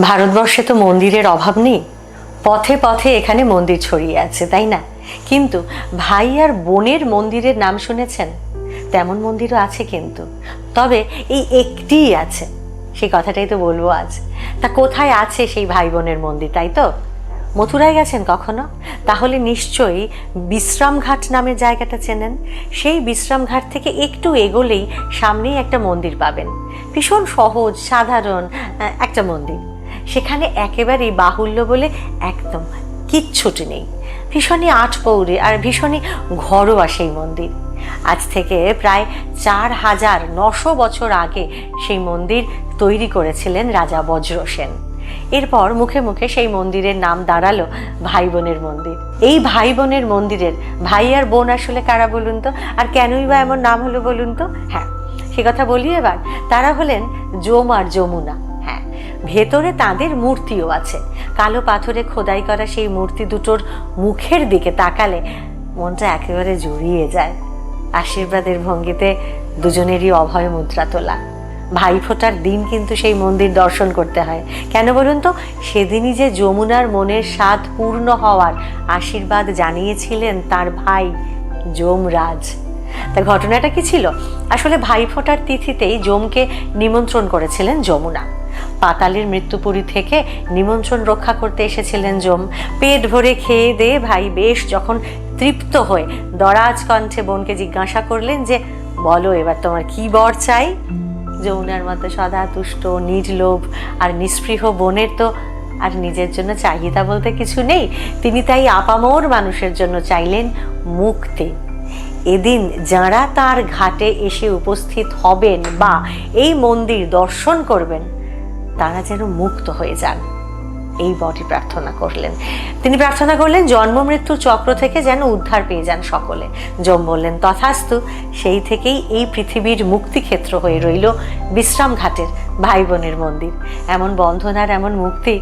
ভারতবর্ষে তো মন্দিরের অভাব নেই। পথে পথে এখানে মন্দির ছড়িয়ে আছে, তাই না? কিন্তু ভাই আর বোনের মন্দিরের নাম শুনেছেন? তেমন মন্দিরও আছে কিন্তু। তবে এই একটিই আছে। সেই কথাটাই তো বলব আজ। তা কোথায় আছে সেই ভাই বোনের মন্দির, তাই তো? মথুরায় গেছেন কখনো? তাহলে নিশ্চয়ই বিশ্রামঘাট নামের জায়গাটা চেনেন। সেই বিশ্রামঘাট থেকে একটু এগোলেই সামনেই একটা মন্দির পাবেন। ভীষণ সহজ, সাধারণ একটা মন্দির। সেখানে একেবারেই বাহুল্য বলে একদম কিচ্ছুটি নেই। ভীষণই আটপৌরে আর ভীষণই ঘরোয়া সেই মন্দির। আজ থেকে প্রায় চার হাজার নশো বছর আগে সেই মন্দির তৈরি করেছিলেন রাজা বজ্রসেন এরপর মুখে মুখে সেই মন্দিরের নাম দাঁড়াল ভাই বোনের মন্দির। এই ভাই বোনের মন্দিরের ভাই আর বোন আসলে কারা বলুন তো? আর কেনই বা এমন নাম হলো বলুন তো? হ্যাঁ সে কথা বলি এবার। তারা হলেন যম আর যমুনা। ভেতরে তাদের মূর্তিও আছে। কালো পাথরে খোদাই করা সেই মূর্তি দুটোর মুখের দিকে তাকালে মনটা একেবারে জড়িয়ে যায়। আশীর্বাদের ভঙ্গিতে দুজনেরই অভয় মুদ্রা তোলা। ভাই ফোটার দিন কিন্তু সেই মন্দির দর্শন করতে হয়। কেন বলুন তো? সেদিনই যে যমুনার মনের স্বাদ পূর্ণ হওয়ার আশীর্বাদ জানিয়েছিলেন তার ভাই যমরাজ। তা ঘটনাটা কি ছিল? আসলে ভাই ফোটার তিথিতেই যমকে নিমন্ত্রণ করেছিলেন যমুনা। পাতালের মৃত্যুপুরী থেকে নিমন্ত্রণ রক্ষা করতে এসেছিলেন যম পেট ভরে খেয়ে দিয়ে ভাই, বেশ যখন তৃপ্ত হয়ে দরাজ কণ্ঠে বোনকে জিজ্ঞাসা করলেন যে, বলো এবার তোমার কি বর চাই? যমুনার মতো সদা তুষ্ট, নির্লোভ আর নিস্পৃহ বোনের তো আর নিজের জন্য চাহিদা বলতে কিছু নেই। তিনি তাই আপামোর মানুষের জন্য চাইলেন মুক্তি। এদিন যাঁরা তার ঘাটে এসে উপস্থিত হবেন বা এই মন্দির দর্শন করবেন তারা যেন মুক্ত হয়ে যান। এই বডি প্রার্থনা করলেন। তিনি প্রার্থনা করলেন, জন্ম মৃত্যুর চক্র থেকে যেন উদ্ধার পেয়ে যান সকলে। যম বললেন, তথাস্তু, সেই থেকেই এই পৃথিবীর মুক্তিক্ষেত্র হয়ে রইল বিশ্রাম ঘাটের ভাই বোনের মন্দির। এমন বন্ধন আর এমন মুক্তি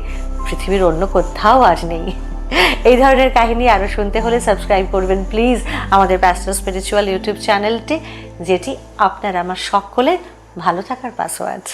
পৃথিবীর অন্য কোথাও আর নেই। এই ধরনের কাহিনী আরও শুনতে হলে সাবস্ক্রাইব করবেন প্লিজ আমাদের প্যাস্টার স্পিরিচুয়াল ইউটিউব চ্যানেলটি, যেটি আপনার আমার সকলের ভালো থাকার পাসওয়ার্ড